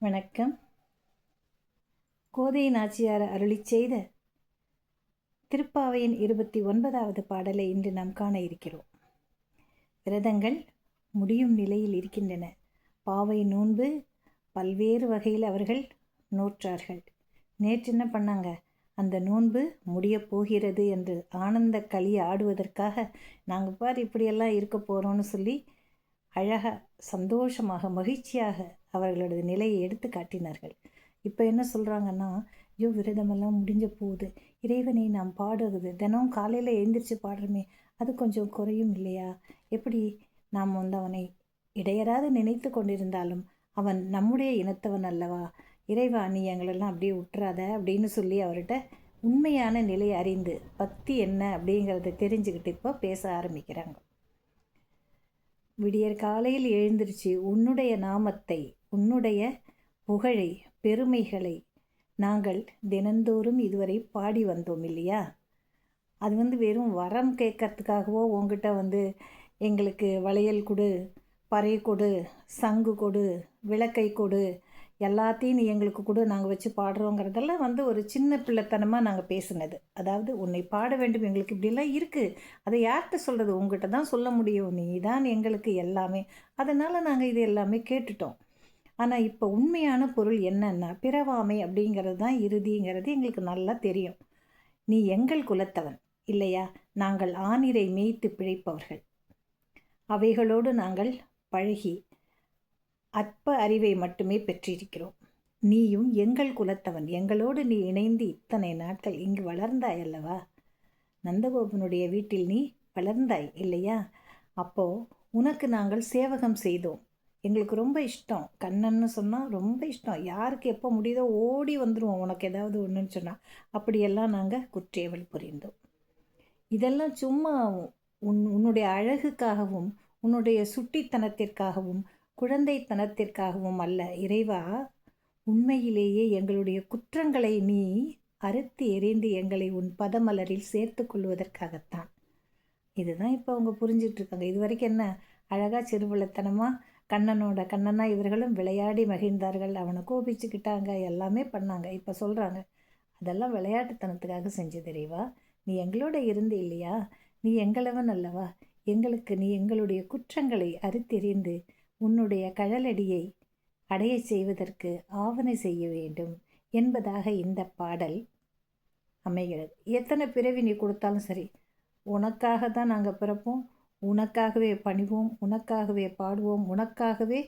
வணக்கம். கோதை நாச்சியார் அருளி செய்த திருப்பாவையின் இருபத்தி ஒன்பதாவது பாடலை இன்று நாம் காண இருக்கிறோம். விரதங்கள் முடியும் நிலையில் இருக்கின்றன. பாவை நோன்பு பல்வேறு வகையில் அவர்கள் நோற்றார்கள். நேற்று என்ன பண்ணாங்க? அந்த நோன்பு முடியப் போகிறது என்று ஆனந்த களி ஆடுவதற்காக நாங்கள் பார் இப்படியெல்லாம் இருக்க போகிறோம்னு சொல்லி அழகாக சந்தோஷமாக மகிழ்ச்சியாக அவர்களது நிலையை எடுத்து காட்டினார்கள். இப்போ என்ன சொல்கிறாங்கன்னா ஐயோ விரதமெல்லாம் முடிஞ்ச போகுது இறைவனை நாம் பாடுறது. தினம் காலையில் எழுந்திரிச்சு பாடுறோமே அது கொஞ்சம் குறையும் இல்லையா? எப்படி நாம் வந்து அவனை இடையராது நினைத்து கொண்டிருந்தாலும் அவன் நம்முடைய இனத்தவன் அல்லவா? இறைவா நீ எங்களெல்லாம் அப்படியே விட்டுறாத அப்படின்னு சொல்லி அவர்கிட்ட உண்மையான நிலை அறிந்து பக்தி என்ன அப்படிங்கிறத தெரிஞ்சுக்கிட்டு இப்போ பேச ஆரம்பிக்கிறாங்க. விடியற் காலையில் எழுந்திருச்சு உன்னுடைய நாமத்தை உன்னுடைய புகழை பெருமைகளை நாங்கள் தினந்தோறும் இதுவரை பாடி வந்தோம் இல்லையா? அது வந்து வெறும் வரம் கேட்கறதுக்காகவோ உங்ககிட்ட வந்து எங்களுக்கு வளையல் கொடு பறை கொடு சங்கு கொடு விளக்கை கொடு எல்லாத்தையும் நீ எங்களுக்கு கொடு நாங்கள் வச்சு பாடுறோங்கிறதெல்லாம் வந்து ஒரு சின்ன பிள்ளைத்தனமாக நாங்கள் பேசுனது. அதாவது உன்னை பாட வேண்டும் எங்களுக்கு இப்படிலாம் இருக்குது அதை யார்கிட்ட சொல்கிறது உங்ககிட்ட தான் சொல்ல முடியும். நீ தான் எங்களுக்கு எல்லாமே. அதனால் நாங்கள் இது எல்லாமே கேட்டுட்டோம். ஆனால் இப்போ உண்மையான பொருள் என்னன்னா பிறவாமை அப்படிங்கிறது தான் இறுதிங்கிறது எங்களுக்கு நல்லா தெரியும். நீ எங்கள் குலத்தவன் இல்லையா? நாங்கள் ஆணிரை மேய்த்து பிழைப்பவர்கள். அவைகளோடு நாங்கள் பழகி அற்ப அறிவை மட்டுமே பெற்றிருக்கிறோம். நீயும் எங்கள் குலத்தவன். எங்களோடு நீ இணைந்து இத்தனை நாட்கள் இங்கு வளர்ந்தாய் அல்லவா? நந்தகோபனுடைய வீட்டில் நீ வளர்ந்தாய் இல்லையா? அப்போ உனக்கு நாங்கள் சேவகம் செய்தோம். எங்களுக்கு ரொம்ப இஷ்டம். கண்ணன்னு சொன்னால் ரொம்ப இஷ்டம். யாருக்கு எப்போ முடியுதோ ஓடி வந்துடுவோம் உனக்கு ஏதாவது ஒன்றுன்னு சொன்னால் அப்படியெல்லாம் நாங்கள் குற்றேவல் புரிந்தோம். இதெல்லாம் சும்மா உன் உன்னுடைய அழகுக்காகவும் உன்னுடைய சுட்டித்தனத்திற்காகவும் குழந்தைத்தனத்திற்காகவும் அல்ல. இறைவா உண்மையிலேயே எங்களுடைய குற்றங்களை நீ அறுத்து எறிந்து எங்களை உன் பதமலரில் சேர்த்து கொள்வதற்காகத்தான். இதுதான் இப்போ அவங்க புரிஞ்சிட்ருக்காங்க. இது வரைக்கும் என்ன? அழகாக சிறுவிளத்தனமாக கண்ணனோட கண்ணனா இவர்களும் விளையாடி மகிழ்ந்தார்கள். அவனை கோபிச்சுக்கிட்டாங்க. எல்லாமே பண்ணாங்க. இப்போ சொல்கிறாங்க அதெல்லாம் விளையாட்டுத்தனத்துக்காக செஞ்சு தெரியவா நீ எங்களோட இருந்து இல்லையா? நீ எங்களவன் அல்லவா? எங்களுக்கு நீ எங்களுடைய குற்றங்களை அறுத்தெறிந்து உன்னுடைய கழலடியை அடையச் செய்வதற்கு ஆவணை செய்ய வேண்டும் என்பதாக இந்த பாடல் அமைகிறது. எத்தனை பிறவி நீ கொடுத்தாலும் சரி உனக்காக தான் நாங்கள் பிறப்போம் உனக்காகவே பணிவோம் உனக்காகவே பாடுவோம் உனக்காகவே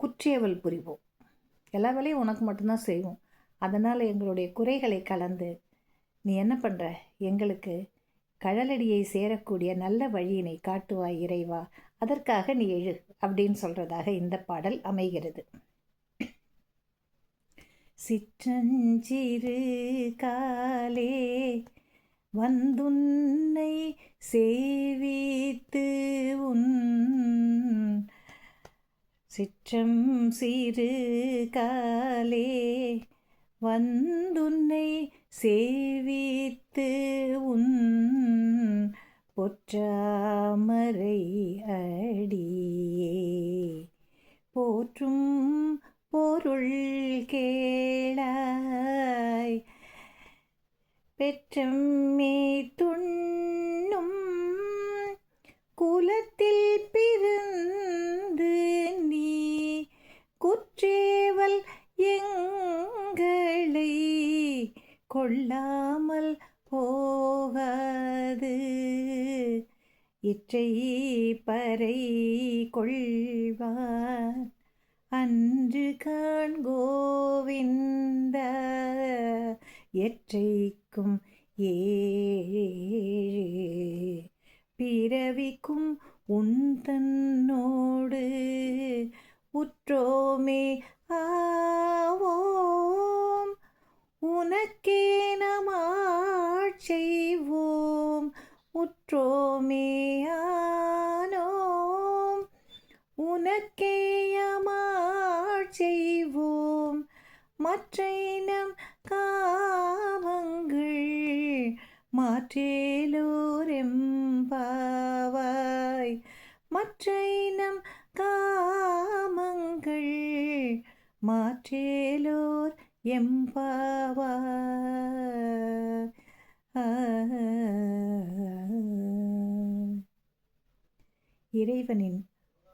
குற்றியவள் புரிவோம். எல்லா வேலையும் உனக்கு மட்டும்தான் செய்வோம். அதனால் எங்களுடைய குறைகளை கலந்து நீ என்ன பண்ணுற எங்களுக்கு கழலடியை சேரக்கூடிய நல்ல வழியினை காட்டுவாய் இறைவா அதற்காக நீ எழு அப்படின்னு சொல்றதாக இந்த பாடல் அமைகிறது. சிற்றஞ்சிறு காலே வந்துன்னை சேவித்து உன் சிற்றம் சிறு காலே வந்துன்னை சேவித்து உன் பொற்றாமரை அடியே. போற்றும் பொருள் கேளாய். பெற்றம்மே துண்ணும் குலத்தில் இற்றை பறை கொள்வார். அன்று காண்கோவிந்த எற்றைக்கும் ஏழு பிறவிக்கும் உன் தன்னோடு உற்றோமே ஆவோம். உனக்கே செய்வோம். உற்றோமேயானோம் உனக்கேயமாள் செய்வோம். மற்ற இனம் காமங்கள் மாற்றேலோரெம்பாவாய் மற்ற இறைவனின்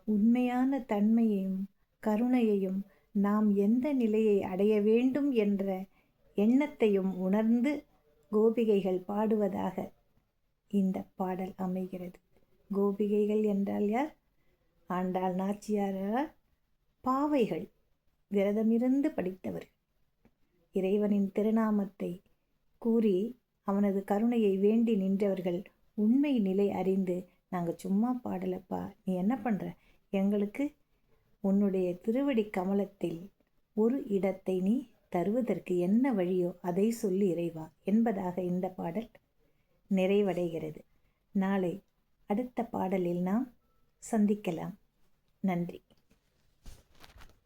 உண்மையான தன்மையையும் கருணையையும் நாம் எந்த நிலையை அடைய வேண்டும் என்ற எண்ணத்தையும் உணர்ந்து கோபிகைகள் பாடுவதாக இந்த பாடல் அமைகிறது. கோபிகைகள் என்றால் யார்? ஆண்டாள் நாச்சியாரால் பாவைகள் விரதமிருந்து படித்தவர்கள். இறைவனின் திருநாமத்தை கூறி அவனது கருணையை வேண்டி நின்றவர்கள் உண்மை நிலை அறிந்து நாங்கள் சும்மா பாடலப்பா. நீ என்ன பண்ணுற எங்களுக்கு உன்னுடைய திருவடி கமலத்தில் ஒரு இடத்தை நீ தருவதற்கு என்ன வழியோ அதை சொல்லி இறைவா என்பதாக இந்த பாடல் நிறைவடைகிறது. நாளை அடுத்த பாடலில் நாம் சந்திக்கலாம். நன்றி.